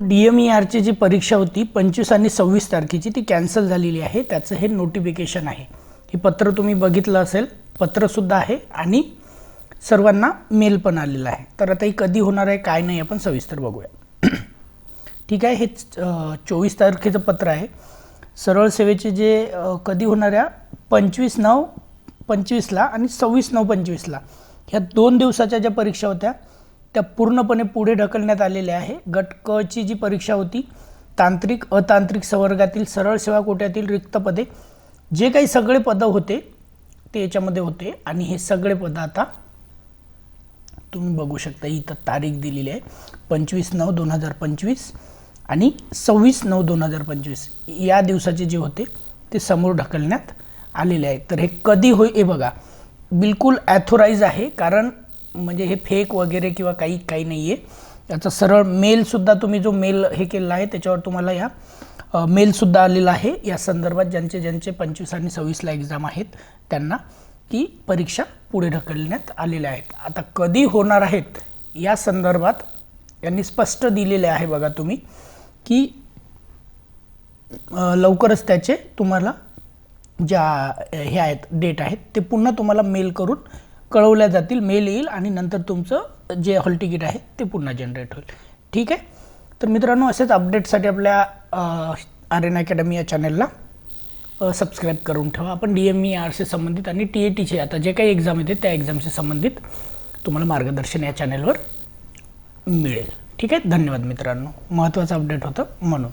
D M E आरची जी परीक्षा होती पंचवीस आणि सव्वीस तारखेची ती कॅन्सल झालेली आहे. त्याचं हे नोटिफिकेशन आहे. हे पत्र तुम्ही बघितलं असेल पत्रसुद्धा आहे आणि सर्वांना मेल पण आलेला आहे. तर आता ही कधी होणार आहे काय नाही आपण सविस्तर बघूया. ठीक आहे हे चोवीस तारखेचं पत्र आहे. सरळ सेवेचे जे कधी होणाऱ्या पंचवीस नऊ पंचवीसला आणि सव्वीस नऊ पंचवीसला. ह्या दोन दिवसाच्या ज्या परीक्षा होत्या त्या पूर्णपणे पुढे ढकलण्यात आलेल्या आहे. गट क ची जी परीक्षा होती तांत्रिक अतांत्रिक संवर्गातील सरळ सेवा कोट्यातील रिक्त पदे जे काही सगळे पदं होते ते याच्यामध्ये होते. आणि हे सगळे पदं आता तुम्ही बघू शकता इथं तारीख दिलेली आहे. पंचवीस नऊ दोन हजार पंचवीस आणि सव्वीस नऊ दोन हजार पंचवीस या दिवसाचे जे होते ते समोर ढकलण्यात आलेले आहे. तर हे कधी होईल हे बघा. बिलकुल ॲथोराईज आहे कारण म्हणजे हे फेक वगैरे किंवा काही काही नाही आहे याचा सरळ मेलसुद्धा तुम्ही जो मेल हे केलेला आहे त्याच्यावर तुम्हाला या मेलसुद्धा आलेला आहे. या संदर्भात ज्यांचे ज्यांचे पंचवीस आणि सव्वीसला एक्झाम आहेत त्यांना की परीक्षा पुढे ढकलण्यात आलेल्या आहेत. आता कधी होणार आहेत या संदर्भात यांनी स्पष्ट दिलेले आहे बघा तुम्ही की लवकरच त्याचे तुम्हाला ज्या हे आहेत डेट आहेत ते पुन्हा तुम्हाला मेल करून कळवल्या जातील मेल येईल आणि नंतर तुमचं जे हॉल तिकीट आहे ते पुन्हा जनरेट होईल. ठीक आहे? तर मित्रांनो असेच अपडेटसाठी आपल्या आर एन अकॅडमी या चॅनलला सबस्क्राईब करून ठेवा. आपण डी एम ई आरशी संबंधित आणि टी ए टीचे आता जे काही एक्झाम येते त्या एक्झामशी संबंधित तुम्हाला मार्गदर्शन या चॅनलवर मिळेल. ठीक आहे? धन्यवाद मित्रांनो. महत्त्वाचं अपडेट होतं म्हणून.